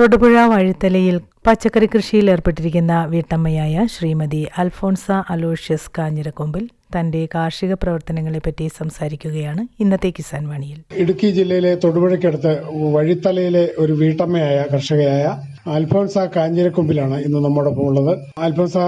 തൊടുപുഴ വഴുത്തലയിൽ പച്ചക്കറി കൃഷിയിൽ ഏർപ്പെട്ടിരിക്കുന്ന വീട്ടമ്മയായ ശ്രീമതി അൽഫോൺസ അലോഷ്യസ് കാഞ്ഞിരക്കൊമ്പിൽ തന്റെ കാർഷിക പ്രവർത്തനങ്ങളെപ്പറ്റി സംസാരിക്കുകയാണ് ഇന്നത്തെ കിസാൻ വാണിയിൽ. ഇടുക്കി ജില്ലയിലെ തൊടുപുഴയ്ക്കടുത്ത് വഴിത്തലയിലെ ഒരു വീട്ടമ്മയായ കർഷകയായ അൽഫോൺസ കാഞ്ഞിരക്കൊമ്പിലാണ് ഇന്ന് നമ്മോടൊപ്പം ഉള്ളത്. അൽഫോൺസ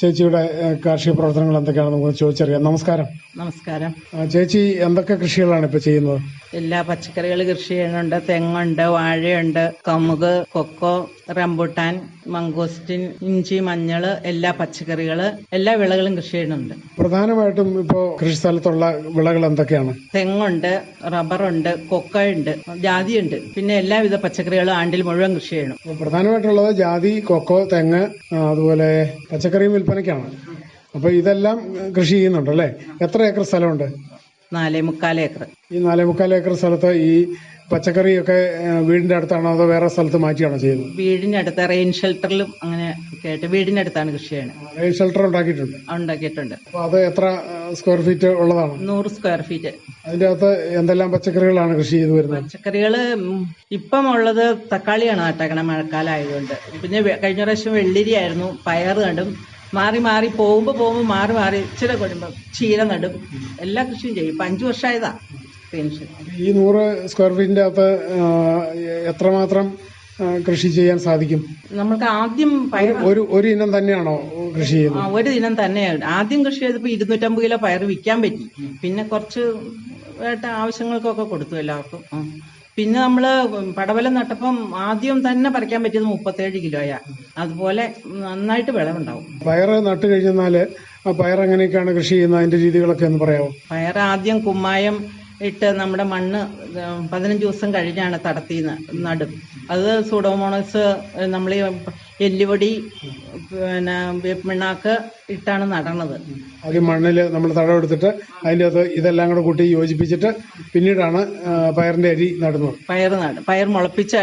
ചേച്ചിയുടെ കാർഷിക പ്രവർത്തനങ്ങൾ എന്തൊക്കെയാണെന്ന് നമുക്ക് ചോദിച്ചറിയാം. നമസ്കാരം. നമസ്കാരം. ചേച്ചി എന്തൊക്കെ കൃഷികളാണ് ഇപ്പൊ ചെയ്യുന്നത്? എല്ലാ പച്ചക്കറികൾ കൃഷി ചെയ്യുന്നുണ്ട്. തെങ്ങുണ്ട് വാഴയുണ്ട് കമുക് കൊക്കോ റംബുട്ടാൻ മംഗോസ്റ്റിൻ ഇഞ്ചി മഞ്ഞൾ എല്ലാ പച്ചക്കറികൾ എല്ലാ വിളകളും കൃഷി ചെയ്യുന്നുണ്ട്. പ്രധാനമായിട്ടും ഇപ്പോ കൃഷി സ്ഥലത്തുള്ള വിളകൾ എന്തൊക്കെയാണ്? തെങ്ങുണ്ട് റബ്ബറുണ്ട് കൊക്കോയുണ്ട് ജാതിയുണ്ട്. പിന്നെ എല്ലാവിധ പച്ചക്കറികളും ആണ്ടിൽ മുഴുവൻ കൃഷി ചെയ്യണം പ്രധാനമായിട്ടുള്ളത് ജാതി കൊക്കോ തെങ്ങ് അതുപോലെ പച്ചക്കറിയും വിൽപ്പനയ്ക്കാണ്. അപ്പൊ ഇതെല്ലാം കൃഷി ചെയ്യുന്നുണ്ട് അല്ലേ? എത്ര ഏക്കർ സ്ഥലമുണ്ട്? നാലേ മുക്കാൽ ഏക്കർ. ഈ നാലേ മുക്കാൽ ഏക്കർ സ്ഥലത്ത് ഈ പച്ചക്കറിയൊക്കെ വീടിന്റെ അടുത്താണോ അതോ വേറെ സ്ഥലത്ത് മാറ്റിയാണോ ചെയ്യുന്നത്? വീടിനടുത്ത് റെയിൻ ഷെൽട്ടറിലും അങ്ങനെ കേട്ട് വീടിന്റെ അടുത്താണ് കൃഷി ചെയ്യുന്നത് റെയിൻ ഷെൽട്ടർ ഉണ്ടാക്കിയിട്ടുണ്ട്. അത് എത്ര സ്ക്വയർ ഫീറ്റ് ഉള്ളതാണ്? നൂറ് സ്ക്വയർ ഫീറ്റ് അതിന്റെ അകത്ത് എന്തെല്ലാം പച്ചക്കറികളാണ് കൃഷി ചെയ്തു വരുന്നത്? പച്ചക്കറികൾ ഇപ്പം ഉള്ളത് തക്കാളിയാണ് നട്ടേക്കണം മഴക്കാലം ആയതുകൊണ്ട് പിന്നെ കഴിഞ്ഞ പ്രാവശ്യം വെള്ളരിയായിരുന്നു പയർ നടും മാറി മാറി പോകുമ്പോൾ പോകുമ്പോൾ മാറി മാറി ഇച്ചിരി കൊടുമ്പോൾ ചീര നടും എല്ലാ കൃഷിയും ചെയ്യും. ഇപ്പം അഞ്ചു വർഷമായതാ പെൻഷൻ. ഈ നൂറ് സ്ക്വയർ ഫീറ്റിന്റെ അകത്ത് എത്രമാത്രം കൃഷി ചെയ്യാൻ സാധിക്കും? നമ്മൾക്ക് ആദ്യം പയർ ഒരു ഒരു ഇനം തന്നെയാണോ കൃഷി ആ, ചെയ്യുന്നത് ഒരു ഇനം തന്നെയാണ്. ആദ്യം കൃഷി ചെയ്തപ്പോൾ ഇരുന്നൂറ്റമ്പത് കിലോ പയർ വിൽക്കാൻ പറ്റി. പിന്നെ കുറച്ച് വേട്ട ആവശ്യങ്ങൾക്കൊക്കെ കൊടുത്തു എല്ലാവർക്കും. പിന്നെ നമ്മൾ പടവലം നട്ടപ്പം ആദ്യം തന്നെ പറിക്കാൻ പറ്റിയത് മുപ്പത്തേഴ് കിലോയാ. അതുപോലെ നന്നായിട്ട് വിളവുണ്ടാവും. പയറ് നട്ട് കഴിഞ്ഞാൽ ആ പയർ എങ്ങനെയൊക്കെയാണ് കൃഷി ചെയ്യുന്നത്? അതിന്റെ രീതികളൊക്കെ ഒന്ന് പറയാമോ? പയർ ആദ്യം കുമ്മായം ഇട്ട് നമ്മുടെ മണ്ണ് പതിനഞ്ച് ദിവസം കഴിഞ്ഞാണ് തടത്തിന്ന് നടും. അത് സൂഡോമോണസ് നമ്മൾ ഈ എല്ലുപൊടി പിന്നെ വേപ്പിണ്ണാക്ക് ഇട്ടാണ് നടണത്. ആദ്യം മണ്ണിൽ നമ്മൾ തടവെടുത്തിട്ട് അതിന്റെ അകത്ത് ഇതെല്ലാം കൂടെ കൂട്ടി യോജിപ്പിച്ചിട്ട് പിന്നീടാണ് പയറിന്റെ അരി നടുന്നത്. പയർ നടും പയർ മുളപ്പിച്ച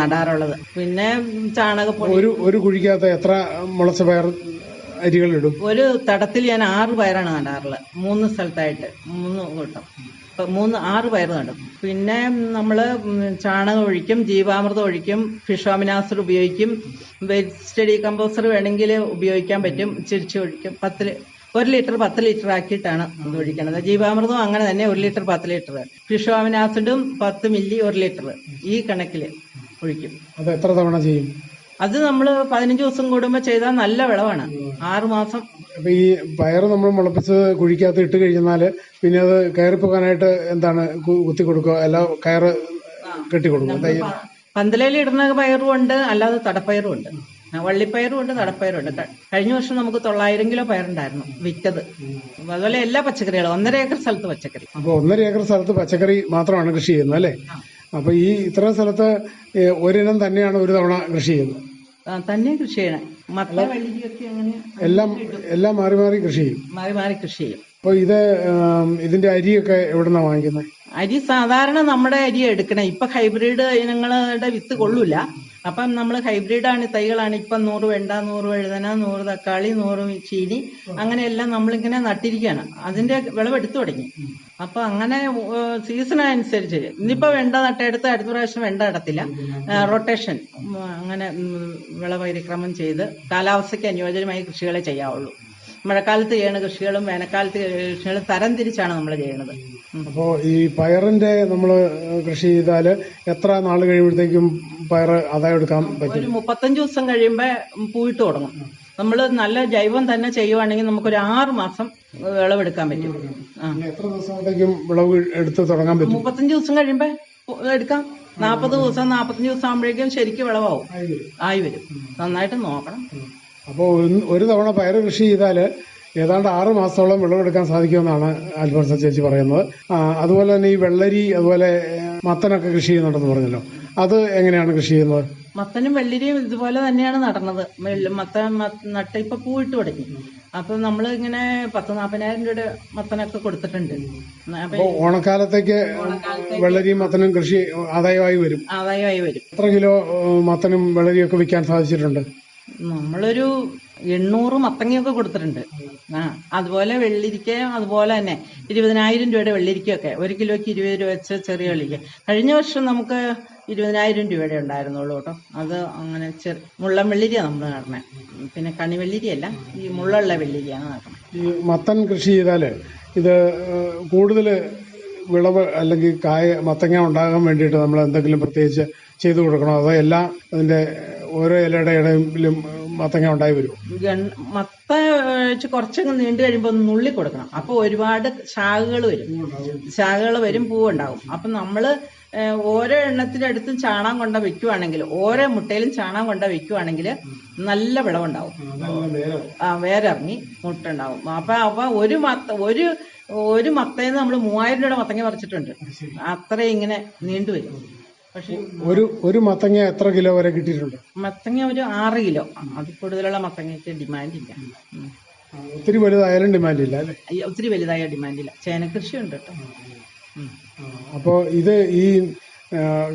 നടാറുള്ളത്. പിന്നെ ചാണകപ്പൊടി. ഒരു ഒരു കുഴിക്കകത്ത് എത്ര മുളച്ച പയർ അരികൾ ഇടും ഒരു തടത്തിൽ ഞാൻ ആറ് പയറാണ് നടാറുള്ളത്. മൂന്ന് സ്ഥലത്തായിട്ട് മൂന്ന് കൂട്ടം. മൂന്ന് ആറ് പയർ നടും പിന്നെ നമ്മൾ ചാണകം ഒഴിക്കും ജീവാമൃതം ഒഴിക്കും ഫിഷോമിനാസർ ഉപയോഗിക്കും വെജിറ്റഡി കമ്പോസർ വേണമെങ്കിൽ ഉപയോഗിക്കാൻ പറ്റും ചിരിച്ചു ഒഴിക്കും. പത്ത് ഒരു ലിറ്റർ പത്ത് ലിറ്റർ ആക്കിയിട്ടാണ് അത് ഒഴിക്കണത് ജീവാമൃതം അങ്ങനെ തന്നെ ഒരു ലിറ്റർ പത്ത് ലിറ്റർ. ഫിഷോമിനാസിഡും പത്ത് മില്ലി ഒരു ലിറ്റർ ഈ കണക്കിൽ ഒഴിക്കും. അത് എത്ര തവണ ചെയ്യും? അത് നമ്മൾ പതിനഞ്ച് ദിവസം കൂടുമ്പോൾ ചെയ്താൽ നല്ല വിളവാണ്. ആറ് മാസം. അപ്പൊ ഈ പയർ നമ്മൾ മുളപ്പിച്ച് കുഴിക്കകത്ത് ഇട്ട് കഴിഞ്ഞാൽ പിന്നെ അത് കയറി പോകാനായിട്ട് എന്താണ് കുത്തി കൊടുക്കുക? അല്ല കയറ് കെട്ടി കൊടുക്കും പന്തലയിൽ ഇടുന്ന പയറും ഉണ്ട് അല്ലാതെ തടപ്പയറും ഉണ്ട് വള്ളിപ്പയറും ഉണ്ട് തടപ്പയറും ഉണ്ട് കഴിഞ്ഞ വർഷം നമുക്ക് തൊള്ളായിരം കിലോ പയറുണ്ടായിരുന്നു വിറ്റത്. അതുപോലെ എല്ലാ പച്ചക്കറികളും ഒന്നര ഏക്കർ സ്ഥലത്ത് പച്ചക്കറി. അപ്പൊ ഒന്നര ഏക്കർ സ്ഥലത്ത് പച്ചക്കറി മാത്രമാണ് കൃഷി ചെയ്യുന്നത് അല്ലേ? അപ്പൊ ഈ ഇത്ര സ്ഥലത്ത് ഒരിനം തന്നെയാണ് ഒരു തവണ കൃഷി ചെയ്യുന്നത്. തന്നെ കൃഷി ചെയ്യണം. അങ്ങനെ എല്ലാം എല്ലാം മാറി മാറി കൃഷി ചെയ്യും. മാറി മാറി കൃഷി ചെയ്യും. അപ്പൊ ഇത് ഇതിന്റെ അരിയൊക്കെ എവിടുന്നാ വാങ്ങിക്കുന്നത് അരി സാധാരണ നമ്മുടെ അരി എടുക്കണേ. ഇപ്പൊ ഹൈബ്രിഡ് ഇനങ്ങളുടെ വിത്ത് കൊള്ളൂല. അപ്പം നമ്മൾ ഹൈബ്രിഡ് ആണ് തൈകളാണ്. ഇപ്പം നൂറ് വെണ്ട നൂറ് വഴുതന നൂറ് തക്കാളി നൂറ് ചീനി അങ്ങനെയെല്ലാം നമ്മളിങ്ങനെ നട്ടിരിക്കുകയാണ്. അതിന്റെ വിളവെടുത്തു തുടങ്ങി. അപ്പൊ അങ്ങനെ സീസൺ അനുസരിച്ച് ഇന്നിപ്പോ വെണ്ട നട്ടെടുത്ത് അടുത്ത പ്രാവശ്യം വെണ്ട നടത്തില്ല. റൊട്ടേഷൻ അങ്ങനെ വിളവരിക്രമം ചെയ്ത് കാലാവസ്ഥയ്ക്ക് അനുയോജ്യമായി കൃഷികളെ ചെയ്യാവുള്ളൂ. മഴക്കാലത്ത് ചെയ്യുന്ന കൃഷികളും വേനൽക്കാലത്ത് കൃഷികളും തരം തിരിച്ചാണ് നമ്മൾ ചെയ്യുന്നത്. അപ്പോൾ ഈ പയറിന്റെ നമ്മൾ കൃഷി ചെയ്താൽ എത്ര നാൾ കഴിയുമ്പോഴത്തേക്കും പയർ ആദായം എടുക്കാൻ പറ്റും? ഒരു മുപ്പത്തഞ്ച് ദിവസം കഴിയുമ്പോ പൂയിട്ട് തുടങ്ങും. നമ്മൾ നല്ല ജൈവം തന്നെ ചെയ്യുവാണെങ്കിൽ നമുക്കൊരു ആറ് മാസം വിളവെടുക്കാൻ പറ്റും. എത്ര ദിവസത്തേക്കും വിളവ് എടുത്ത് തുടങ്ങാൻ പറ്റും? മുപ്പത്തഞ്ച് ദിവസം കഴിയുമ്പോ എടുക്കാം. നാൽപ്പത് ദിവസം നാൽപ്പത്തഞ്ച് ദിവസം ആകുമ്പോഴേക്കും ശരിക്കും വിളവാവും. ആയി വരും നന്നായിട്ട് നോക്കണം. അപ്പോൾ ഒരു തവണ പയർ കൃഷി ചെയ്താൽ ഏതാണ്ട് ആറ് മാസത്തോളം വിളവെടുക്കാൻ സാധിക്കുമെന്നാണ് അൽഫോൺസ ചേച്ചി പറയുന്നത്. അതുപോലെ തന്നെ ഈ വെള്ളരി അതുപോലെ മത്തനൊക്കെ കൃഷി ചെയ്യുന്നുണ്ടെന്ന് പറഞ്ഞല്ലോ. അത് എങ്ങനെയാണ് കൃഷി ചെയ്യുന്നത്? മത്തനും വെള്ളരിയും ഇതുപോലെ തന്നെയാണ് നടന്നത്. മത്ത മത്തൻ നട്ട് ഇപ്പൊ പൂവിട്ട് തുടങ്ങി. അപ്പൊ നമ്മൾ ഇങ്ങനെ പത്ത് നാൽപ്പതിനായിരം രൂപയുടെ മത്തനൊക്കെ കൊടുത്തിട്ടുണ്ട്. ഓണക്കാലത്തേക്ക് വെള്ളരിയും മത്തനും കൃഷി ആദായമായി വരും. ആദായമായി വരും. എത്ര കിലോ മത്തനും വെള്ളരിയും ഒക്കെ വിൽക്കാൻ സാധിച്ചിട്ടുണ്ട്? നമ്മളൊരു എണ്ണൂറ് മത്തങ്ങയൊക്കെ കൊടുത്തിട്ടുണ്ട്. ആ അതുപോലെ വെള്ളിരിക്കയും അതുപോലെ തന്നെ ഇരുപതിനായിരം രൂപയുടെ വെള്ളിരിക്കയൊക്കെ. ഒരു കിലോയ്ക്ക് ഇരുപത് രൂപ വെച്ച് ചെറിയ വെള്ളിരിക്ക. കഴിഞ്ഞ വർഷം നമുക്ക് ഇരുപതിനായിരം രൂപയുടെ ഉണ്ടായിരുന്നുള്ളൂ കേട്ടോ. അത് അങ്ങനെ ചെറു മുള്ളം വെള്ളിരിയാണ് നമ്മൾ നടണേ പിന്നെ കണി കണിവെള്ളിരിയല്ല ഈ മുള്ളുള്ള വെള്ളിരിയാണ് നടണേ ഈ മത്തൻ കൃഷി ചെയ്താൽ ഇത് കൂടുതൽ വിളവ് അല്ലെങ്കിൽ കായ മത്തങ്ങ ഉണ്ടാകാൻ വേണ്ടിയിട്ട് നമ്മൾ എന്തെങ്കിലും പ്രത്യേകിച്ച് ചെയ്തു കൊടുക്കണോ? അതോ എല്ലാം അതിന്റെ ഓരോ ഇലയുടെ ഇടയിലും മത്തങ്ങ ഉണ്ടായി വരും. മത്ത വെച്ച് കുറച്ചങ്ങ് നീണ്ടു കഴിയുമ്പോൾ ഒന്ന് നുള്ളി കൊടുക്കണം. അപ്പോൾ ഒരുപാട് ശാഖകൾ വരും. ശാഖകൾ വരും പൂവുണ്ടാവും. അപ്പം നമ്മൾ ഓരോ എണ്ണത്തിനടുത്തും ചാണകം കൊണ്ട വെക്കുവാണെങ്കിൽ ഓരോ മുട്ടയിലും ചാണകം കൊണ്ട വെക്കുവാണെങ്കിൽ നല്ല വിളവുണ്ടാവും. ആ വേരിറങ്ങി മുട്ട ഉണ്ടാവും അപ്പൊ അപ്പൊ ഒരു മത്ത ഒരു ഒരു മത്തയിൽ നമ്മൾ മൂവായിരം രൂപയുടെ മത്തങ്ങ പറിച്ചിട്ടുണ്ട്. അത്രയും ഇങ്ങനെ നീണ്ടുവരും ഒരു ഒരു മത്തങ്ങ എത്ര കിലോ വരെ കിട്ടിയിട്ടുണ്ട്? മത്തങ്ങ ഒരു ആറ് കിലോ. അതിൽ കൂടുതലുള്ള മത്തങ്ങയ്ക്ക് ഡിമാൻഡ് ഇല്ല. ഒത്തിരി വലുതായാലും ഡിമാൻഡ് ഇല്ല അല്ലേ? ഒത്തിരി വലുതായ ചേന കൃഷി ഉണ്ട് കേട്ടോ. അപ്പോൾ ഇത് ഈ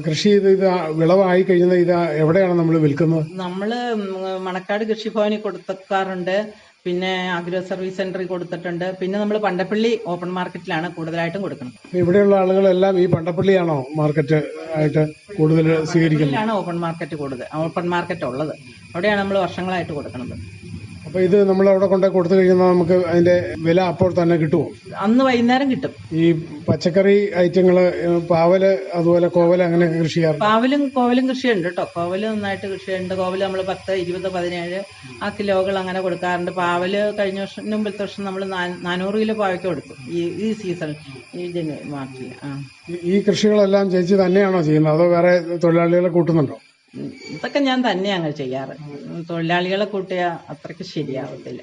കൃഷി ചെയ്ത് ഇത് വിളവായി കഴിഞ്ഞത് ഇത് എവിടെയാണ് നമ്മൾ വിൽക്കുന്നത്? നമ്മൾ ഉം മണക്കാട് കൃഷിഭവനിൽ കൊടുത്തക്കാറുണ്ട് പിന്നെ അഗ്രോ സർവീസ് സെന്ററിൽ കൊടുത്തിട്ടുണ്ട്. പിന്നെ നമ്മൾ പണ്ടപ്പള്ളി ഓപ്പൺ മാർക്കറ്റിലാണ് കൂടുതലായിട്ടും കൊടുക്കുന്നത്. ഇവിടെയുള്ള ആളുകളെല്ലാം ഈ പണ്ടപ്പള്ളിയാണോ മാർക്കറ്റ് ആയിട്ട് കൂടുതൽ സ്വീകരിക്കുന്നത്? ഓപ്പൺ മാർക്കറ്റ് കൂടുതൽ. ഓപ്പൺ മാർക്കറ്റ് ഉള്ളത്. അവിടെയാണ് നമ്മൾ വർഷങ്ങളായിട്ട് കൊടുക്കുന്നത്. അപ്പോൾ ഇത് നമ്മൾ അവിടെ കൊണ്ട് കൊടുത്തു കഴിഞ്ഞാൽ നമുക്ക് അതിന്റെ വില അപ്പോൾ തന്നെ കിട്ടുമോ അന്ന് വൈകുന്നേരം കിട്ടും. ഈ പച്ചക്കറി ഐറ്റങ്ങൾ പാവൽ അതുപോലെ കോവൽ അങ്ങനെ കൃഷി ചെയ്യാറ് പാവലും കോവലും കൃഷിയുണ്ട് കേട്ടോ കോവൽ നന്നായിട്ട് കൃഷിയുണ്ട് കോവൽ നമ്മൾ പത്ത് ഇരുപത് പതിനേഴ് ആ കിലോകൾ അങ്ങനെ കൊടുക്കാറുണ്ട്. പാവൽ കഴിഞ്ഞ വർഷം മുമ്പത്തെ വർഷം നമ്മൾ നാനൂറ് കിലോ പാവയ്ക്ക് കൊടുക്കും ഈ ഈ സീസൺ ഈ മാറ്റി ആ. ഈ- കൃഷികളെല്ലാം ചേച്ചി തന്നെയാണോ ചെയ്യുന്നത്? അതോ വേറെ തൊഴിലാളികളെ കൂട്ടുന്നുണ്ടോ? ഇതൊക്കെ ഞാൻ തന്നെയാണ് ചെയ്യാറ്. തൊഴിലാളികളെ കൂട്ടിയ അത്രയ്ക്ക് ശരിയാവത്തില്ല.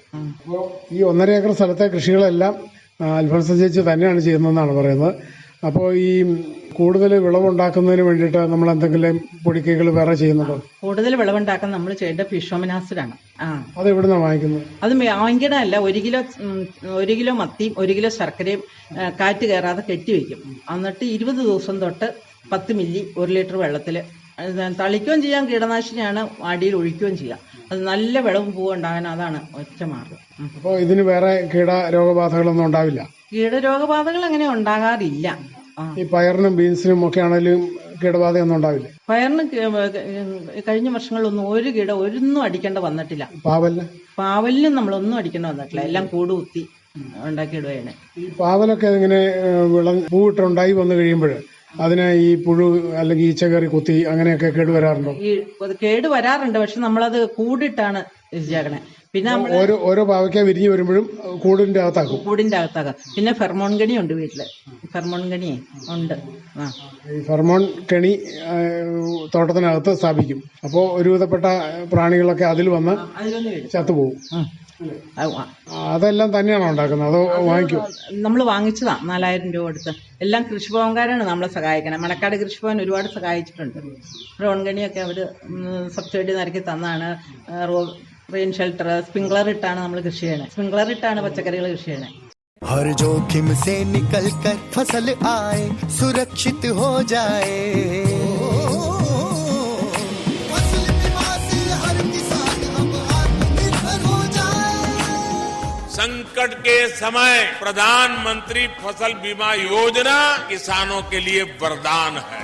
ഈ ഒന്നര ഏക്കർ സ്ഥലത്തെ കൃഷികളെല്ലാം അൽഫോൺസ ചേച്ചി തന്നെയാണ് ചെയ്യുന്നതെന്നാണ് പറയുന്നത്. അപ്പോൾ ഈ കൂടുതൽ വിളവുണ്ടാക്കുന്നതിന് വേണ്ടിയിട്ട് നമ്മൾ എന്തെങ്കിലും പൊടിക്കൈകൾ വേറെ ചെയ്യുന്നുണ്ടോ? കൂടുതൽ വിളവുണ്ടാക്കാൻ നമ്മൾ ചെയ്യേണ്ട ഫിഷോമിനാസിഡാണ് ആ. അത് നിന്നാണ് വാങ്ങിക്കുന്നത്? അത് വാങ്ങിക്കണ അല്ല ഒരു കിലോ ഒരു കിലോ മത്തിയും ഒരു കിലോ ശർക്കരയും കാറ്റ് കയറാതെ കെട്ടിവെക്കും എന്നിട്ട് ഇരുപത് ദിവസം തൊട്ട് പത്ത് മില്ലി ഒരു ലിറ്റർ വെള്ളത്തിൽ തളിക്കുകയും ചെയ്യാം കീടനാശിനിയാണ് അടിയിൽ ഒഴിക്കുകയും ചെയ്യാം. അത് നല്ല വിളവും പൂവും ഉണ്ടാകാൻ അതാണ് ഒറ്റ മാർഗം. അപ്പോൾ ഇതിന് വേറെ കീട രോഗബാധകളൊന്നും ഉണ്ടാവില്ല? കീടരോഗബാധകൾ അങ്ങനെ ഉണ്ടാകാറില്ല. ഈ പയറിനും ബീൻസിനും ഒക്കെ ആണെങ്കിലും കീടബാധയൊന്നും ഉണ്ടാവില്ല? പയറിന് കഴിഞ്ഞ വർഷങ്ങളിലൊന്നും ഒരു കീട ഒരൊന്നും അടിക്കേണ്ട വന്നിട്ടില്ല. പാവലിന്? പാവലിനും നമ്മളൊന്നും അടിക്കേണ്ട വന്നിട്ടില്ല. എല്ലാം കൂട് കുത്തി ഉണ്ടാക്കിയിടുകയാണ് ഈ പാവലൊക്കെ ഇങ്ങനെ വിള പൂവിട്ടുണ്ടായി വന്നു കഴിയുമ്പോൾ അതിനെ ഈ പുഴു അല്ലെങ്കിൽ ഈച്ച കയറി കുത്തി അങ്ങനെയൊക്കെ കേടുവരാറുണ്ടോ ഈ കേടുവരാറുണ്ട് കേട് വരാറുണ്ട്. പക്ഷെ നമ്മളത് കൂടിട്ടാണ് ഇതാക്കണേ പിന്നെ ഓരോ ഓരോ പാവയ്ക്ക വിരിഞ്ഞു വരുമ്പോഴും കൂടിന്റെ അകത്താക്കും. കൂടിന്റെ അകത്താക്കാം. പിന്നെ ഫെർമോൺ ഗണി ഉണ്ട് വീട്ടിൽ. ഫെർമോൺ കെണി ഉണ്ട്. ആ. ഫെർമോൺ കെണി തോട്ടത്തിനകത്ത് സ്ഥാപിക്കും. അപ്പോൾ ഒരുവിധപ്പെട്ട പ്രാണികളൊക്കെ അതിൽ വന്ന് ചത്തുപോകും. അതെല്ലാം തന്നെയാണോ ഉണ്ടാക്കുന്നത്? അതോ വാങ്ങിക്കും? നമ്മൾ വാങ്ങിച്ചതാ നാലായിരം രൂപ കൊടുത്ത്. എല്ലാം കൃഷിഭവൻകാരാണ് നമ്മളെ സഹായിക്കണം. മണക്കാട് കൃഷിഭവൻ ഒരുപാട് സഹായിച്ചിട്ടുണ്ട്. റോൺഗണിയൊക്കെ അവർ സബ്സിഡി നിരക്കി തന്നാണ് റോ റെയിൻ ഷെൽട്ടർ സ്പ്രിംഗ്ലർ ഇട്ടാണ് നമ്മൾ കൃഷി ചെയ്യണേ സ്പ്രിംഗ്ലർ ഇട്ടാണ് പച്ചക്കറികൾ കൃഷി ചെയ്യണേ हर जोखिम से निकल कर फसल आए सुरक्षित हो जाए फसल बीमा से हर किसान अब आत्मनिर्भर हो जाए संकट के समय प्रधानमंत्री फसल बीमा योजना किसानों के लिए वरदान है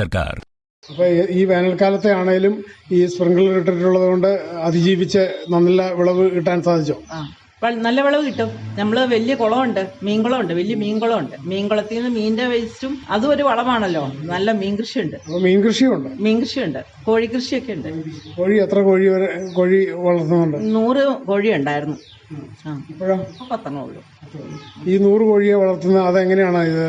സർക്കാർ. അപ്പൊ ഈ വേനൽക്കാലത്തെ ആണെങ്കിലും ഈ സ്പ്രിംഗ്ലർ ഇട്ടിട്ടുള്ളത് കൊണ്ട് അതിജീവിച്ച് നല്ല വിളവ് കിട്ടാൻ സാധിച്ചോ? നല്ല വിളവ് കിട്ടും. നമ്മൾ വലിയ കുളമുണ്ട്. മീൻകുളമുണ്ട്. വലിയ മീൻകുളമുണ്ട്. മീൻകുളത്തിൽ നിന്ന് മീനിന്റെ വേസ്റ്റും അതും ഒരു വളമാണല്ലോ. നല്ല മീൻ കൃഷിയുണ്ട് മീൻ കൃഷിയുണ്ട് മീൻ കൃഷിയുണ്ട് കോഴി കൃഷിയൊക്കെ ഉണ്ട്. കോഴി എത്ര കോഴി വരെ കോഴി വളർത്തുന്നുണ്ട്? നൂറ് കോഴി ഉണ്ടായിരുന്നു. പത്തെണ്ണേ ഉള്ളൂ. ഈ നൂറ് കോഴിയെ വളർത്തുന്ന അതെങ്ങനെയാണ് ഇത്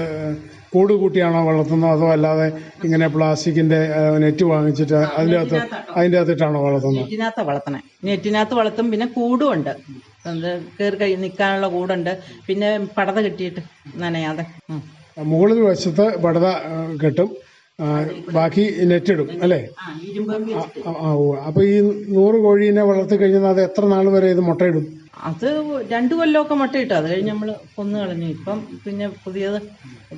കൂട് കൂട്ടിയാണോ വളർത്തുന്നത് അതോ അല്ലാതെ ഇങ്ങനെ പ്ലാസ്റ്റിക്കിന്റെ നെറ്റ് വാങ്ങിച്ചിട്ട് അതിനകത്ത് അതിന്റെ അതിന്റെ അകത്തിട്ടാണോ വളർത്തുന്നത്? നെറ്റിനകത്ത് വളർത്തണേ. നെറ്റിനകത്ത് വളർത്തും പിന്നെ കൂടും ഉണ്ട് അത് കയറി കഴി നിൽക്കാനുള്ള കൂടുണ്ട്. പിന്നെ പടത കെട്ടിയിട്ട് നനയാതെ. മുകളിൽ വശത്ത് പടത കെട്ടും. ബാക്കി നെറ്റിടും അല്ലേ? ആ. അപ്പൊ ഈ നൂറ് കോഴീനെ വളർത്തി കഴിഞ്ഞാൽ അത് എത്ര നാൾ വരെ ഇത് മുട്ടയിടും? അത് രണ്ടു കൊല്ലമൊക്കെ മുട്ട ഇട്ടു അത് കഴിഞ്ഞ് നമ്മൾ കൊന്നു കളഞ്ഞു. ഇപ്പം പിന്നെ പുതിയത്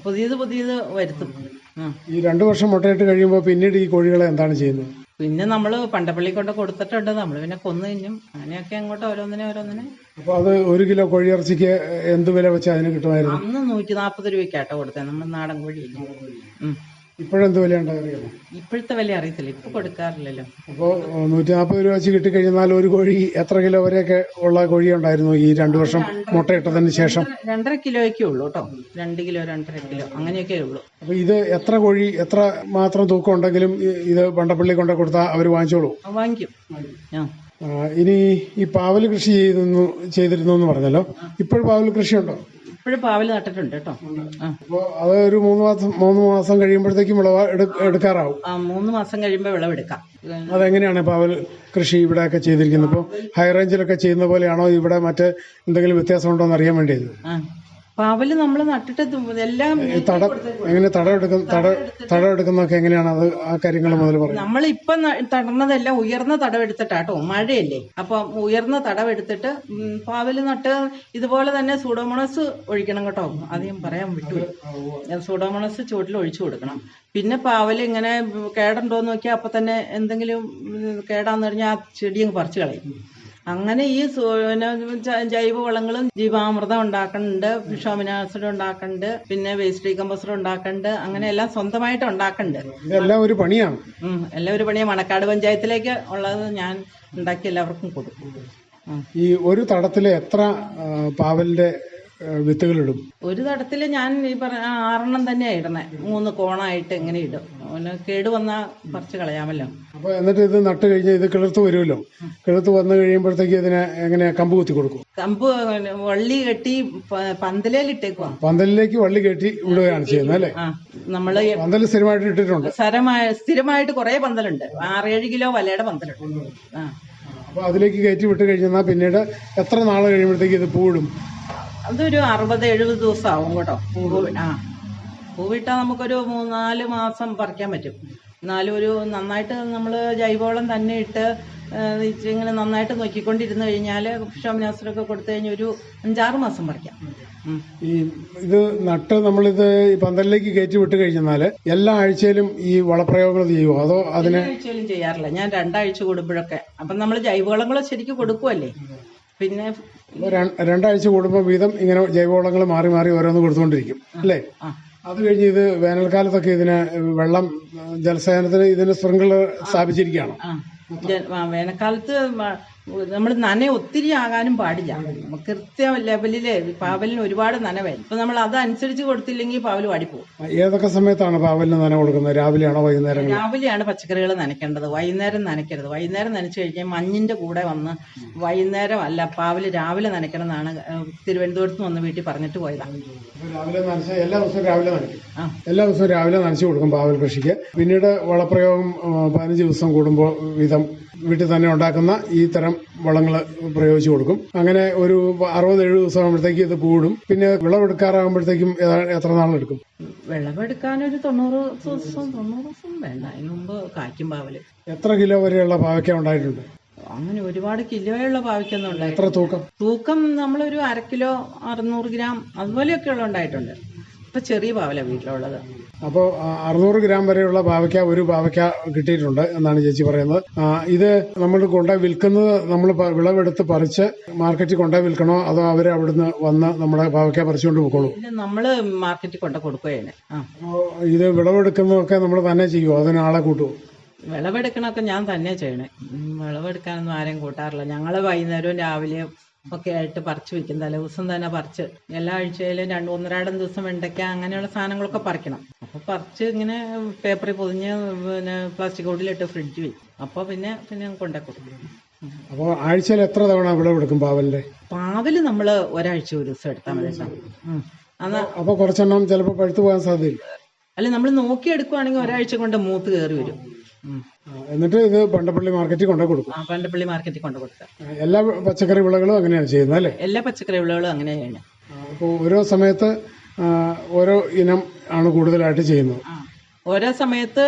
പുതിയത് പുതിയത് വരുത്തും. ആ. ഈ രണ്ടു വർഷം മുട്ടയിട്ട് കഴിയുമ്പോൾ പിന്നീട് ഈ കോഴികളെ എന്താണ് ചെയ്യുന്നത്? പിന്നെ നമ്മൾ പണ്ടപ്പള്ളി കൊണ്ട് കൊടുത്തിട്ടുണ്ട്. നമ്മൾ പിന്നെ കൊന്നു കഴിഞ്ഞും. അങ്ങനെയൊക്കെ അങ്ങോട്ട് ഓരോന്നിനെ ഓരോന്നിനെ. അപ്പോൾ അത് ഒരു കിലോ കോഴിയിറച്ചിക്ക് എന്ത് വില വെച്ച് അതിന് കിട്ടുമായിരുന്നു? അന്ന് നൂറ്റി നാൽപ്പത് രൂപയ്ക്കാട്ടോ കൊടുത്തത് നമ്മൾ നാടൻ കോഴി. ഇപ്പോഴെന്ത് വില അറിയാമോ? ഇപ്പോഴത്തെ വില അറിയത്തില്ല. ഇപ്പൊ കൊടുക്കാറില്ലല്ലോ. അപ്പോൾ നൂറ്റി നാൽപ്പത് രൂപ വെച്ച് കിട്ടിക്കഴിഞ്ഞാൽ ഒരു കോഴി എത്ര കിലോ വരെയൊക്കെ ഉള്ള കോഴി ഉണ്ടായിരുന്നു ഈ രണ്ടു വർഷം മുട്ടയിട്ടതിന് ശേഷം? രണ്ടര കിലോയൊക്കെ ഉള്ളൂ കേട്ടോ. രണ്ട് കിലോ രണ്ടര കിലോ. അങ്ങനെയൊക്കെ ഉള്ളൂ. അപ്പോൾ ഇത് എത്ര കോഴി എത്ര മാത്രം തൂക്കം ഉണ്ടെങ്കിലും ഇ- ഇത് വണ്ടപ്പള്ളി കൊണ്ട് കൊടുത്താൽ അവർ വാങ്ങിച്ചോളൂ? ആ, വാങ്ങിക്കും. ആ. ആ, ഇനി ഈ പാവൽ കൃഷി ചെയ്തിരുന്നു ചെയ്തിരുന്നു എന്ന് പറഞ്ഞല്ലോ. ഇപ്പോഴും പാവൽ കൃഷിയുണ്ടോ? ഇപ്പോഴും പാവൽ നട്ടിട്ടുണ്ട് കേട്ടോ. അപ്പോൾ അത് ഒരു മൂന്ന് മാസം മൂന്ന് മാസം കഴിയുമ്പോഴത്തേക്കും വിളവ് എടുക്കാറാവും. ആ മൂന്ന് മാസം കഴിയുമ്പോൾ വിളവെടുക്കാം അതെങ്ങനെയാണ് പാവൽ കൃഷി ഇവിടെയൊക്കെ ചെയ്തിരിക്കുന്നത്? ഇപ്പോൾ ഹൈ റേഞ്ചിലൊക്കെ ചെയ്യുന്ന പോലെയാണോ? ഇവിടെ മറ്റേ എന്തെങ്കിലും വ്യത്യാസമുണ്ടോ എന്ന് അറിയാൻ വേണ്ടിയത് പാവൽ നമ്മൾ നട്ടിട്ട് എല്ലാം തടം എങ്ങനെ തടം എടുക്കുന്ന തട തടം എടുക്കുന്നതൊക്കെ എങ്ങനെയാണ്? അത് ആ കാര്യങ്ങൾ മുതൽ തടന്നതെല്ലാം തടണതെല്ലാം ഉയർന്ന തടവെടുത്തിട്ടാട്ടോ മഴയല്ലേ. അപ്പം ഉയർന്ന തടവെടുത്തിട്ട് എടുത്തിട്ട് പാവൽ നട്ട് ഇതുപോലെ തന്നെ സൂഡോമോണസ് ഒഴിക്കണം കേട്ടോ. അധികം പറയാൻ വിട്ടു സൂഡോമോണസ് ചുവട്ടിൽ ഒഴിച്ചു കൊടുക്കണം. പിന്നെ പാവൽ ഇങ്ങനെ കേടുണ്ടോന്ന് നോക്കിയാൽ അപ്പൊ തന്നെ എന്തെങ്കിലും കേടാന്ന് പറഞ്ഞാൽ ആ ചെടി അങ്ങ് പറിച്ചു കളയും. അങ്ങനെ ഈ പിന്നെ ജൈവ വളങ്ങളും ജീവാമൃതം ഉണ്ടാക്കുന്നുണ്ട് ഫിഷോമിനാസിഡ് ഉണ്ടാക്കുന്നുണ്ട് പിന്നെ വേസ്റ്റ് ഡീകമ്പോസർ ഉണ്ടാക്കുന്നുണ്ട് അങ്ങനെ എല്ലാം സ്വന്തമായിട്ട് ഉണ്ടാക്കുന്നുണ്ട് എല്ലാം ഒരു പണിയാണ്. എല്ലാം ഒരു പണിയാണ്. മണക്കാട് പഞ്ചായത്തിലേക്ക് ഉള്ളത് ഞാൻ ഉണ്ടാക്കി എല്ലാവർക്കും കൊടുക്കും. ഈ ഒരു തടത്തിൽ എത്ര പാവലിന്റെ വിത്തുകളിടും. ഒരു തടത്തിൽ ഞാൻ ഈ പറഞ്ഞ ആറെണ്ണം തന്നെയാണ് ഇടണേ മൂന്ന് കോണായിട്ട് എങ്ങനെ ഇടും. പിന്നെ കേട് വന്നാ പറിച്ച് കളയാമല്ലോ. അപ്പോൾ എന്നിട്ട് ഇത് നട്ട് കഴിഞ്ഞാൽ ഇത് കിളിർത്ത് വരുമല്ലോ. കിളിർത്ത് വന്നു കഴിയുമ്പോഴത്തേക്ക് ഇതിനെ എങ്ങനെ കമ്പ് കുത്തി കൊടുക്കും? കമ്പ് വള്ളി കെട്ടി പന്തലേലിട്ടേക്കുവാ പന്തലിലേക്ക് വള്ളി കെട്ടി വിടുകയാണ് ചെയ്യുന്നത് അല്ലേ? നമ്മൾ പന്തൽ സ്ഥിരമായിട്ട് ഇട്ടിട്ടുണ്ട്. സ്ഥിരമായ സ്ഥിരമായിട്ട് കുറേ പന്തലുണ്ട്. ആറേഴ് കിലോ വലയുടെ പന്തലുണ്ട്. ആ. അപ്പോൾ അതിലേക്ക് കയറ്റി വിട്ട് കഴിഞ്ഞാൽ പിന്നീട് എത്ര നാൾ കഴിയുമ്പോഴത്തേക്ക് ഇത് പൂവിടും? അതൊരു അറുപത് എഴുപത് ദിവസം ആവും കേട്ടോ. പൂവ് ആ. പൂവിട്ടാൽ നമുക്കൊരു മൂന്നാൽ മാസം പറിക്കാൻ പറ്റും. എന്നാലും ഒരു നന്നായിട്ട് നമ്മൾ ജൈവവളം തന്നെ ഇട്ട് ഇങ്ങനെ നന്നായിട്ട് നോക്കിക്കൊണ്ടിരുന്ന് കഴിഞ്ഞാൽ ഷോമിനാസിലൊക്കെ കൊടുത്തു കഴിഞ്ഞാൽ ഒരു അഞ്ചാറ് മാസം പറിക്കാം. ഈ ഇത് നട്ട് നമ്മളിത് ഈ പന്തലിലേക്ക് കയറ്റി വിട്ട് കഴിഞ്ഞാൽ എല്ലാ ആഴ്ചയിലും ഈ വളപ്രയോഗങ്ങൾ ചെയ്യുമോ അതോ അതിന് ആഴ്ചയിലും ചെയ്യാറില്ല. ഞാൻ രണ്ടാഴ്ച കൂടുമ്പോഴൊക്കെ. അപ്പം നമ്മൾ ജൈവവളങ്ങൾ ശരിക്കും കൊടുക്കുമല്ലേ പിന്നെ രണ്ടാഴ്ച കൂടുമ്പോൾ വീതം ഇങ്ങനെ ജൈവവളങ്ങൾ മാറി മാറി ഓരോന്ന് കൊടുത്തുകൊണ്ടിരിക്കും. അല്ലേ. അത് കഴിഞ്ഞ് ഇത് വേനൽക്കാലത്തൊക്കെ ഇതിന് വെള്ളം ജലസേചനത്തിന് ഇതിന് സ്പ്രിങ്ക്ലർ സ്ഥാപിച്ചിരിക്കുകയാണ്. വേനൽക്കാലത്ത് നമ്മൾ നന ഒത്തിരി ആകാനും പാടില്ല. നമുക്ക് കൃത്യ ലെവലിൽ പാവലിന് ഒരുപാട് നനവായി അപ്പൊ നമ്മൾ അതനുസരിച്ച് കൊടുത്തില്ലെങ്കിൽ പാവൽ വാടിപ്പോകും ഏതൊക്കെ സമയത്താണ് പാവലിന് നന കൊടുക്കുന്നത്? രാവിലെയാണോ വൈകുന്നേരം രാവിലെയാണ് പച്ചക്കറികൾ നനയ്ക്കേണ്ടത്. വൈകുന്നേരം നനയ്ക്കരുത്. വൈകുന്നേരം നനച്ചു കഴിഞ്ഞാൽ മഞ്ഞിന്റെ കൂടെ വന്ന് വൈകുന്നേരം അല്ല പാവൽ രാവിലെ നനയ്ക്കണം എന്നാണ് തിരുവനന്തപുരത്ത് വന്ന് വീട്ടിൽ പറഞ്ഞിട്ട് പോയതാണ് രാവിലെ നനച്ച എല്ലാ ദിവസവും രാവിലെ നനയ്ക്കും. എല്ലാ ദിവസവും രാവിലെ നനച്ചു കൊടുക്കും പാവൽ കൃഷിക്ക്. പിന്നീട് വളപ്രയോഗം പതിനഞ്ച് ദിവസം കൂടുമ്പോൾ വീതം വീട്ടിൽ തന്നെ ഉണ്ടാക്കുന്ന ഈ തരം വളങ്ങൾ പ്രയോഗിച്ചു കൊടുക്കും. അങ്ങനെ ഒരു അറുപത് എഴുപത് ദിവസം ആകുമ്പോഴത്തേക്ക് ഇത് കൂടും. പിന്നെ വിളവെടുക്കാറാകുമ്പോഴത്തേക്കും എത്ര നാളെടുക്കും? വിളവെടുക്കാൻ ഒരു തൊണ്ണൂറ് ദിവസം തൊണ്ണൂറ് ദിവസം വേണ്ട. അതിന് മുമ്പ് കായ്ക്കും പാവൽ. എത്ര കിലോ വരെയുള്ള പാവയ്ക്ക ഉണ്ടായിട്ടുണ്ട്? അങ്ങനെ ഒരുപാട് കിലോയുള്ള പാവയ്ക്കൊന്നും ഉണ്ടായി എത്ര തൂക്കം? തൂക്കം നമ്മളൊരു അര കിലോ അറുന്നൂറ് ഗ്രാം അതുപോലെയൊക്കെയുള്ള ഉണ്ടായിട്ടുണ്ട്. ഇപ്പൊ ചെറിയ പാവല വീട്ടിലുള്ളത്. അപ്പോൾ അറുന്നൂറ് ഗ്രാം വരെയുള്ള പാവയ്ക്ക ഒരു പാവയ്ക്ക കിട്ടിയിട്ടുണ്ട് എന്നാണ് ചേച്ചി പറയുന്നത്. ഇത് നമ്മൾ കൊണ്ടുപോയി വിൽക്കുന്നത് നമ്മൾ വിളവെടുത്ത് പറിച്ച് മാർക്കറ്റിൽ കൊണ്ടുപോയി വിൽക്കണോ അതോ അവർ അവിടുന്ന് വന്ന് നമ്മുടെ പാവയ്ക്ക പറിച്ചുകൊണ്ട് പോയിക്കോളൂ നമ്മൾ നമ്മൾ മാർക്കറ്റിൽ കൊണ്ട് കൊടുക്കുകയാണ്. ഇത് വിളവെടുക്കുന്നതൊക്കെ നമ്മൾ തന്നെ ചെയ്യുമോ അതിന് ആളെ കൂട്ടുമോ വിളവെടുക്കണമൊക്കെ ഞാൻ തന്നെ ചെയ്യണേ. വിളവെടുക്കാനൊന്നും ആരെയും കൂട്ടാറില്ല. ഞങ്ങൾ വൈകുന്നേരവും രാവിലെയും ഒക്കെ ആയിട്ട് പറിച്ച് വെക്കും. തലേദിവസം തന്നെ പറിച്ച്. എല്ലാ ആഴ്ചയിലും രണ്ട് ഒന്നരാടം ദിവസം വെണ്ടയ്ക്ക അങ്ങനെയുള്ള സാധനങ്ങളൊക്കെ പറിക്കണം. അപ്പോൾ പറിച്ച് ഇങ്ങനെ പേപ്പറിൽ പൊതിഞ്ഞ് പിന്നെ പ്ലാസ്റ്റിക് ബോട്ടിലിട്ട് ഫ്രിഡ്ജ് വെക്കും. അപ്പോൾ പിന്നെ പിന്നെ കൊണ്ടേ കൊടുക്കും അപ്പോൾ ആഴ്ചയിൽ എത്ര തവണ വിളവെടുക്കും പാവലിന്റെ? പാവൽ നമ്മൾ ഒരാഴ്ച ഒരു ദിവസം എടുത്താൽ മതി അപ്പൊ അപ്പോൾ കുറച്ചെണ്ണം ചിലപ്പോൾ പഴുത്തു പോകാൻ സാധ്യതയില്ല. അല്ല നമ്മൾ നോക്കിയെടുക്കുവാണെങ്കിൽ ഒരാഴ്ച കൊണ്ട് മൂത്ത് കയറി വരും. എന്നിട്ട് ഇത് പണ്ടപ്പള്ളി മാർക്കറ്റിൽ കൊണ്ടു കൊടുക്കും. പണ്ടപ്പള്ളി മാർക്കറ്റിൽ കൊണ്ടു കൊടുക്കാം എല്ലാ പച്ചക്കറി വിളകളും അങ്ങനെയാണ് ചെയ്യുന്നത് അല്ലേ? എല്ലാ പച്ചക്കറി വിളകളും അങ്ങനെയാണ്. അപ്പോൾ ഓരോ സമയത്ത് ഓരോ ഇനം ആണ് കൂടുതലായിട്ട് ചെയ്യുന്നത്. ഓരോ സമയത്ത്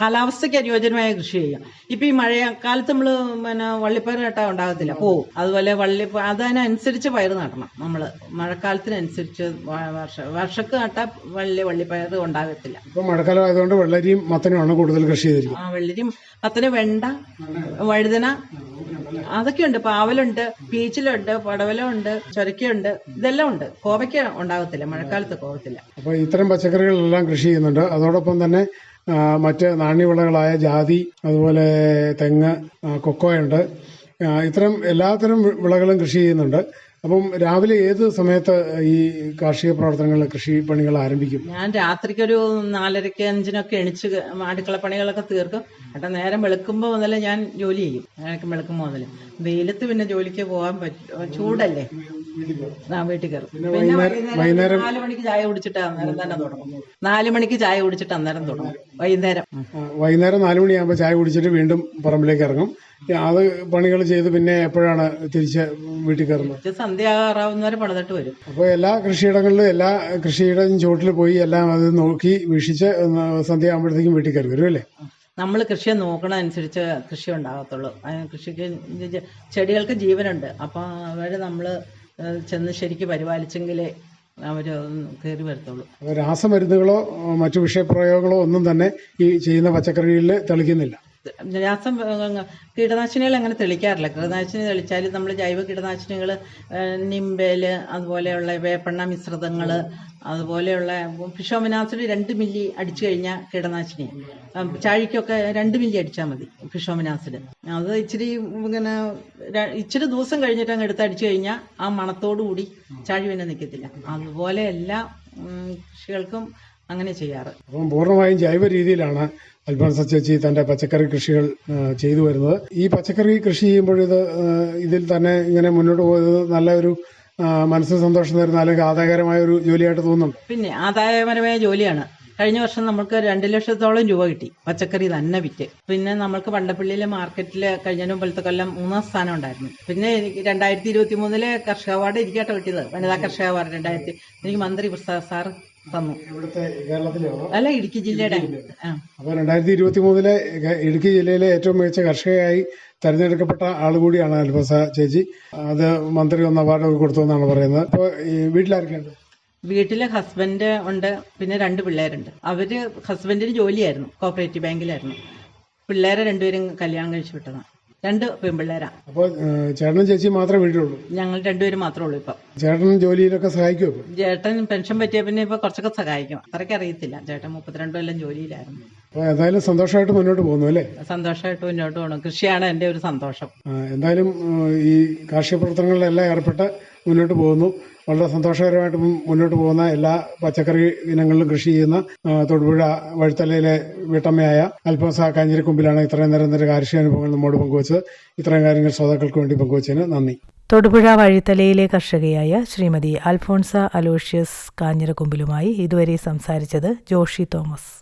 കാലാവസ്ഥയ്ക്ക് അനുയോജ്യമായ കൃഷി ചെയ്യാം. ഇപ്പൊ ഈ മഴക്കാലത്ത് നമ്മൾ പിന്നെ വള്ളിപ്പയർ നട്ടാൽ ഉണ്ടാകത്തില്ല. പോവും അതുപോലെ വള്ളി അതിനനുസരിച്ച് പയർ നടണം നമ്മൾ മഴക്കാലത്തിനനുസരിച്ച് വർഷ വർഷക്ക് നട്ടാൽ വള്ളി വള്ളിപ്പയർ ഉണ്ടാകത്തില്ല. ഇപ്പോൾ മഴക്കാലം ആയതുകൊണ്ട് വെള്ളരിയും മത്തനുമാണ് കൂടുതൽ കൃഷി ചെയ്തിരിക്കുന്നത്. ആ വെള്ളരിയും മത്തന് വെണ്ട വഴുതന അതൊക്കെയുണ്ട്. പാവലുണ്ട് പീച്ചിലുണ്ട് പടവലുണ്ട് ചൊരക്കയുണ്ട്. ഇതെല്ലാം ഉണ്ട്. കോവയ്ക്ക ഉണ്ടാകത്തില്ല മഴക്കാലത്ത് കോവത്തില്ല അപ്പോൾ ഇത്തരം പച്ചക്കറികളെല്ലാം കൃഷി ചെയ്യുന്നുണ്ട്. അതോടൊപ്പം തന്നെ മറ്റ് നാണ്യവിളകളായ ജാതി അതുപോലെ തെങ്ങ് കൊക്കോയുണ്ട്. ഇത്തരം എല്ലാത്തരം വിളകളും കൃഷി ചെയ്യുന്നുണ്ട്. അപ്പം രാവിലെ ഏത് സമയത്ത് ഈ കാർഷിക പ്രവർത്തനങ്ങൾ കൃഷി പണികൾ ആരംഭിക്കും? ഞാൻ രാത്രിക്കൊരു നാലരക്ക് അഞ്ചിനൊക്കെ എണിച്ച് അടുക്കള പണികളൊക്കെ തീർക്കും. അട്ട നേരം വെളുക്കുമ്പോൾ മുതൽ ഞാൻ ജോലി ചെയ്യും. നേരം വെളുക്കുമ്പോൾ മുതൽ വെയിലത്ത് പിന്നെ ജോലിക്ക് പോകാൻ പറ്റും ചൂടല്ലേ? ആ വീട്ടിൽ കയറും. പിന്നെ വൈകുന്നേരം നാല് മണിക്ക് ചായ കുടിച്ചിട്ട് അന്നേരം തന്നെ തുടങ്ങും. നാല് മണിക്ക് ചായ കുടിച്ചിട്ട് അന്നേരം തുടങ്ങും. വൈകുന്നേരം. വൈകുന്നേരം നാല് മണിയാകുമ്പോൾ ചായ കുടിച്ചിട്ട് വീണ്ടും പറമ്പിലേക്ക് ഇറങ്ങും. അത് പണികൾ ചെയ്ത് പിന്നെ എപ്പോഴാണ് തിരിച്ച് വീട്ടിൽ കയറുന്നത്? സന്ധ്യാറാവുന്നവരെ പണിതിട്ട് വരും. അപ്പോൾ എല്ലാ കൃഷിയിടങ്ങളിലും എല്ലാ കൃഷിയുടെ ചുവട്ടിൽ പോയി എല്ലാം അത് നോക്കി വീക്ഷിച്ച് സന്ധ്യ ആകുമ്പോഴത്തേക്കും വീട്ടിൽ കയറി വരും അല്ലേ? നമ്മൾ കൃഷിയെ നോക്കണ അനുസരിച്ച് കൃഷി ഉണ്ടാകത്തുള്ളൂ. കൃഷിക്ക് ചെടികൾക്ക് ജീവനുണ്ട്. അപ്പോൾ അവരെ നമ്മൾ ചെന്ന് ശരിക്ക് പരിപാലിച്ചെങ്കിലേ അവർ കയറി വരത്തുള്ളൂ. രാസമരുന്നുകളോ മറ്റു വിഷയപ്രയോഗങ്ങളോ ഒന്നും തന്നെ ഈ ചെയ്യുന്ന പച്ചക്കറികളിൽ തെളിക്കുന്നില്ല. രാസം കീടനാശിനികൾ അങ്ങനെ തെളിക്കാറില്ല. കീടനാശിനി തെളിച്ചാൽ നമ്മൾ ജൈവ കീടനാശിനികൾ നിമ്പേൽ അതുപോലെയുള്ള വേപ്പെണ്ണ മിശ്രിതങ്ങൾ അതുപോലെയുള്ള ഫിഷോമിനാസിഡ് രണ്ട് മില്ലി അടിച്ചു കഴിഞ്ഞാൽ കീടനാശിനി. ചാഴിക്കൊക്കെ രണ്ട് മില്ലി അടിച്ചാൽ മതി ഫിഷോമിനാസിഡ് അത് ഇച്ചിരി ഇങ്ങനെ ഇച്ചിരി ദിവസം കഴിഞ്ഞിട്ട് അങ്ങ് എടുത്ത് അടിച്ചു കഴിഞ്ഞാൽ ആ മണത്തോടു കൂടി ചാഴി പിന്നെ നിൽക്കത്തില്ല അതുപോലെ എല്ലാ കൃഷികൾക്കും അങ്ങനെ ചെയ്യാറ്. അപ്പം പൂർണമായും ജൈവ രീതിയിലാണ് അൽഫോൻസ ചേച്ചി തന്റെ പച്ചക്കറി കൃഷികൾ ചെയ്തു വരുന്നത്. ഈ പച്ചക്കറി കൃഷി ചെയ്യുമ്പോൾ ഇത് ഇതിൽ തന്നെ ഇങ്ങനെ മുന്നോട്ട് പോയത് നല്ലൊരു മനസ്സിന് സന്തോഷം തരുന്ന അല്ലെങ്കിൽ ആദായകരമായ ഒരു ജോലിയായിട്ട് തോന്നുന്നു പിന്നെ ആദായകരമായ ജോലിയാണ്. കഴിഞ്ഞ വർഷം നമ്മൾക്ക് രണ്ട് ലക്ഷത്തോളം രൂപ കിട്ടി. പച്ചക്കറി തന്നെ വിറ്റ്. പിന്നെ നമ്മൾക്ക് പണ്ടപ്പള്ളിയിലെ മാർക്കറ്റിൽ കഴിഞ്ഞ മുമ്പത്തെ കൊല്ലം മൂന്നാം സ്ഥാനം ഉണ്ടായിരുന്നു. പിന്നെ എനിക്ക് രണ്ടായിരത്തി ഇരുപത്തി മൂന്നിലെ കർഷക അവാർഡ് എനിക്കാട്ടോ കിട്ടിയത്. വനിതാ കർഷക അവാർഡ് രണ്ടായിരത്തി എനിക്ക് മന്ത്രി പ്രസാദ് സാർ തന്നു. ഇവിടുത്തെ കേരളത്തിലെയോ അല്ല ഇടുക്കി ജില്ലയുടെ. അപ്പൊ അപ്പോൾ രണ്ടായിരത്തി ഇരുപത്തി മൂന്നിലെ ഇടുക്കി ജില്ലയിലെ ഏറ്റവും മികച്ച കർഷകയായി തെരഞ്ഞെടുക്കപ്പെട്ട ആൾ കൂടിയാണ് അൽഫസ ചേച്ചി. അത് മന്ത്രി ഒന്ന് അവാർഡ് കൊടുത്തു എന്നാണ് പറയുന്നത്. അപ്പോൾ ഈ വീട്ടിലാർക്കുണ്ട് വീട്ടിലെ ഹസ്ബൻഡ് ഉണ്ട് പിന്നെ രണ്ട് പിള്ളേരുണ്ട്. അവർ ഹസ്ബൻഡിന് ജോലിയായിരുന്നു കോപ്പറേറ്റീവ് ബാങ്കിലായിരുന്നു. പിള്ളേരെ രണ്ടുപേരും കല്യാണം കഴിച്ചു വിട്ടതാണ്. രണ്ട് പെൺപിള്ളേരാ. അപ്പൊ ചേട്ടനും ചേച്ചി മാത്രമേ വീട്ടിലുള്ളൂ? ഞങ്ങൾ രണ്ടുപേരും മാത്രമേ ഉള്ളൂ ഇപ്പൊ. ചേട്ടൻ ജോലിയിലൊക്കെ സഹായിക്കും ചേട്ടൻ പെൻഷൻ പറ്റിയ പിന്നെ ഇപ്പൊ കുറച്ചൊക്കെ സഹായിക്കും. അത്രയ്ക്ക് അറിയത്തില്ല. ചേട്ടൻ മുപ്പത്തിരണ്ട് കൊല്ലം ജോലിയിലായിരുന്നു. എന്തായാലും സന്തോഷമായിട്ട് മുന്നോട്ട് പോകുന്നു അല്ലേ? സന്തോഷമായിട്ട് മുന്നോട്ട് പോകണം. കൃഷിയാണ് എന്റെ ഒരു സന്തോഷം. എന്തായാലും ഈ കാർഷിക പ്രവർത്തനങ്ങളിലെല്ലാം ഏർപ്പെട്ട് മുന്നോട്ട് പോകുന്നു. വളരെ സന്തോഷകരമായിട്ട് മുന്നോട്ട് പോകുന്ന എല്ലാ പച്ചക്കറി ഇനങ്ങളിലും കൃഷി ചെയ്യുന്ന തൊടുപുഴ വഴുത്തലയിലെ വീട്ടമ്മയായ അൽഫോസ കാഞ്ഞിരിക്കുമ്പിലാണ് ഇത്രയും നിരന്തര കാർഷിക അനുഭവങ്ങൾ നമ്മോട് പങ്കുവച്ചത്. ഇത്രയും കാര്യങ്ങൾ ശ്രോതാക്കൾക്ക് വേണ്ടി പങ്കുവച്ചതിന് നന്ദി. തൊടുപുഴ വഴിത്തലയിലെ കർഷകയായ ശ്രീമതി അൽഫോൺസ അലോഷ്യസ് കാഞ്ഞിരക്കുമ്പിലുമായി ഇതുവരെ സംസാരിച്ചത് ജോഷി തോമസ്.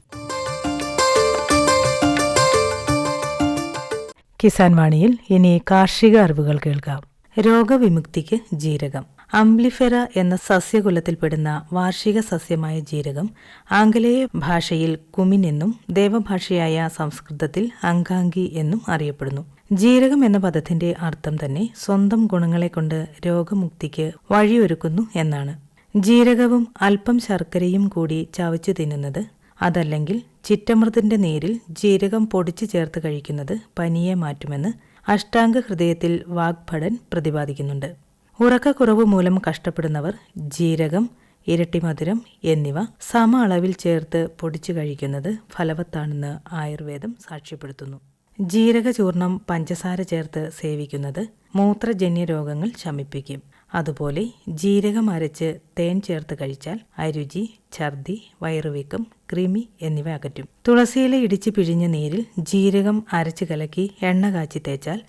കിസാൻ വാണിയിൽ ഇനി കാർഷിക അറിവുകൾ കേൾക്കാം. രോഗവിമുക്തിക്ക് ജീരകം. അംബ്ലിഫെറ എന്ന സസ്യകുലത്തിൽപ്പെടുന്ന വാർഷിക സസ്യമായ ജീരകം ആംഗലേയ ഭാഷയിൽ കുമിൻ എന്നും ദേവഭാഷയായ സംസ്കൃതത്തിൽ അങ്കാങ്കി എന്നും അറിയപ്പെടുന്നു. ജീരകം എന്ന പദത്തിന്റെ അർത്ഥം തന്നെ സ്വന്തം ഗുണങ്ങളെ കൊണ്ട് രോഗമുക്തിക്ക് വഴിയൊരുക്കുന്നു എന്നാണ്. ജീരകവും അല്പം ശർക്കരയും കൂടി ചവച്ചു തിന്നുന്നത് അതല്ലെങ്കിൽ ചിറ്റമൃതിന്റെ നീരിൽ ജീരകം പൊടിച്ചു ചേർത്ത് കഴിക്കുന്നത് പനിയെ മാറ്റുമെന്ന് അഷ്ടാംഗ ഹൃദയത്തിൽ വാഗ്ഭടൻ പ്രതിപാദിക്കുന്നുണ്ട്. ഉറക്കക്കുറവ് മൂലം കഷ്ടപ്പെടുന്നവർ ജീരകം ഇരട്ടിമധുരം എന്നിവ സമ അളവിൽ ചേർത്ത് പൊടിച്ചു കഴിക്കുന്നത് ഫലവത്താണെന്ന് ആയുർവേദം സാക്ഷ്യപ്പെടുത്തുന്നു. ജീരകചൂർണം പഞ്ചസാര ചേർത്ത് സേവിക്കുന്നത് മൂത്രജന്യ രോഗങ്ങൾ ശമിപ്പിക്കും. അതുപോലെ ജീരകം അരച്ച് തേൻ ചേർത്ത് കഴിച്ചാൽ അരുചി ഛർദി വയറുവീക്കം കൃമി എന്നിവ അകറ്റും. തുളസിയില ഇടിച്ച് പിഴിഞ്ഞ നീരിൽ ജീരകം അരച്ച് കലക്കി എണ്ണ കാച്ചി തേച്ചാൽ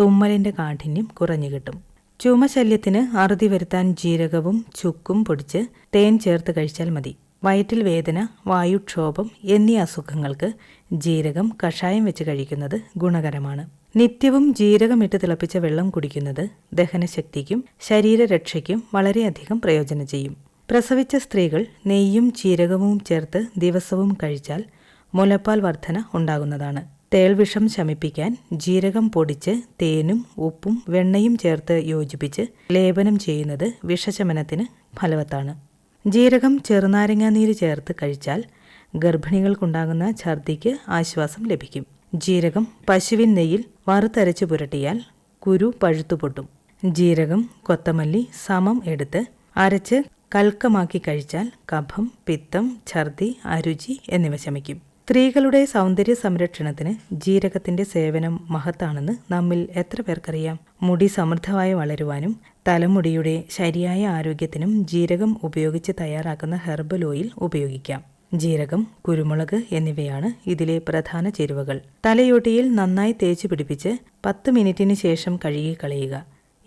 തുമ്മലിന്റെ കാഠിന്യം കുറഞ്ഞു കിട്ടും. ചുമശല്യത്തിന് അറുതി വരുത്താൻ ജീരകവും ചുക്കും പൊടിച്ച് തേൻ ചേർത്ത് കഴിച്ചാൽ മതി. വയറ്റിൽ വേദന വായുക്ഷോഭം എന്നീ അസുഖങ്ങൾക്ക് ജീരകം കഷായം വെച്ച് കഴിക്കുന്നത് ഗുണകരമാണ്. നിത്യവും ജീരകമിട്ട് തിളപ്പിച്ച വെള്ളം കുടിക്കുന്നത് ദഹനശക്തിക്കും ശരീരരക്ഷയ്ക്കും വളരെയധികം പ്രയോജനം ചെയ്യും. പ്രസവിച്ച സ്ത്രീകൾ നെയ്യും ചീരകവും ചേർത്ത് ദിവസവും കഴിച്ചാൽ മുലപ്പാൽ വർധന ഉണ്ടാകുന്നതാണ്. തേൾവിഷം ശമിപ്പിക്കാൻ ജീരകം പൊടിച്ച് തേനും ഉപ്പും വെണ്ണയും ചേർത്ത് യോജിപ്പിച്ച് ലേപനം ചെയ്യുന്നത് വിഷശമനത്തിന് ഫലവത്താണ്. ജീരകം ചെറുനാരങ്ങാനീര് ചേർത്ത് കഴിച്ചാൽ ഗർഭിണികൾക്കുണ്ടാകുന്ന ഛർദിക്ക് ആശ്വാസം ലഭിക്കും. ജീരകം പശുവിൻ നെയ്യിൽ വറുത്തരച്ച് പുരട്ടിയാൽ കുരു പഴുത്തുപൊട്ടും. ജീരകം കൊത്തമല്ലി സമം എടുത്ത് അരച്ച് കൽക്കമാക്കി കഴിച്ചാൽ കഫം പിത്തം ഛർദി അരുചി എന്നിവ ശമിക്കും. സ്ത്രീകളുടെ സൗന്ദര്യ സംരക്ഷണത്തിന് ജീരകത്തിന്റെ സേവനം മഹത്താണെന്ന് നമ്മിൽ എത്ര പേർക്കറിയാം. മുടി സമൃദ്ധമായി വളരുവാനും തലമുടിയുടെ ശരിയായ ആരോഗ്യത്തിനും ജീരകം ഉപയോഗിച്ച് തയ്യാറാക്കുന്ന ഹെർബൽ ഓയിൽ ഉപയോഗിക്കാം. ജീരകം കുരുമുളക് എന്നിവയാണ് ഇതിലെ പ്രധാന ചേരുവകൾ. തലയോട്ടിയിൽ നന്നായി തേച്ചു പിടിപ്പിച്ച് പത്ത് മിനിറ്റിന് ശേഷം കഴുകി കളയുക.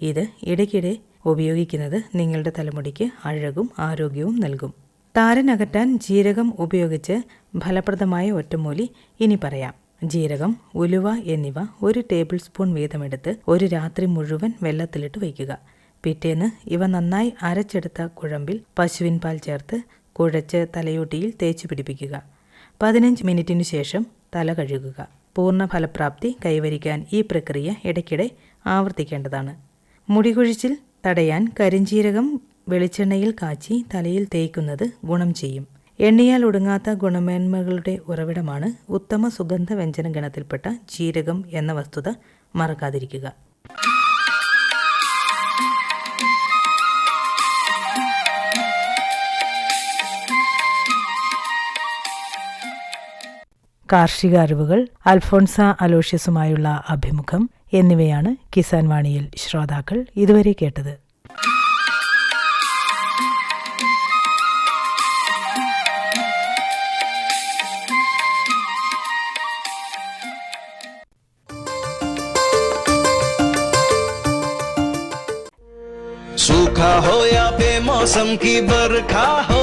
ഇത് ഇടയ്ക്കിടെ ഉപയോഗിക്കുന്നത് നിങ്ങളുടെ തലമുടിക്ക് അഴകും ആരോഗ്യവും നൽകും. താരനകറ്റാൻ ജീരകം ഉപയോഗിച്ച് ഫലപ്രദമായ ഒറ്റമൂലി ഇനി പറയാം. ജീരകം ഉലുവ എന്നിവ ഒരു ടേബിൾ സ്പൂൺ വീതമെടുത്ത് ഒരു രാത്രി മുഴുവൻ വെള്ളത്തിലിട്ട് വയ്ക്കുക. പിറ്റേന്ന് ഇവ നന്നായി അരച്ചെടുത്ത കുഴമ്പിൽ പശുവിൻ പാൽ ചേർത്ത് കുഴച്ച് തലയോട്ടിയിൽ തേച്ചു പിടിപ്പിക്കുക. പതിനഞ്ച് മിനിറ്റിനു ശേഷം തല കഴുകുക. പൂർണ ഫലപ്രാപ്തി കൈവരിക്കാൻ ഈ പ്രക്രിയ ഇടയ്ക്കിടെ ആവർത്തിക്കേണ്ടതാണ്. മുടികൊഴിച്ചിൽ തടയാൻ കരിഞ്ചീരകം വെളിച്ചെണ്ണയിൽ കാച്ചി തലയിൽ തേയ്ക്കുന്നത് ഗുണം ചെയ്യും. എണ്ണയാൽ ഒടുങ്ങാത്ത ഗുണമേന്മകളുടെ ഉറവിടമാണ് ഉത്തമ സുഗന്ധ വ്യഞ്ജന ഗണത്തിൽപ്പെട്ട ജീരകം എന്ന വസ്തുത മറക്കാതിരിക്കുക. കാർഷിക അറിവുകൾ അൽഫോൺസ അലോഷ്യസുമായുള്ള അഭിമുഖം എന്നിവയാണ് കിസാൻ വാണിയിൽ ശ്രോതാക്കൾ ഇതുവരെ കേട്ടത് सूखा हो या बेमौसम की बरखा हो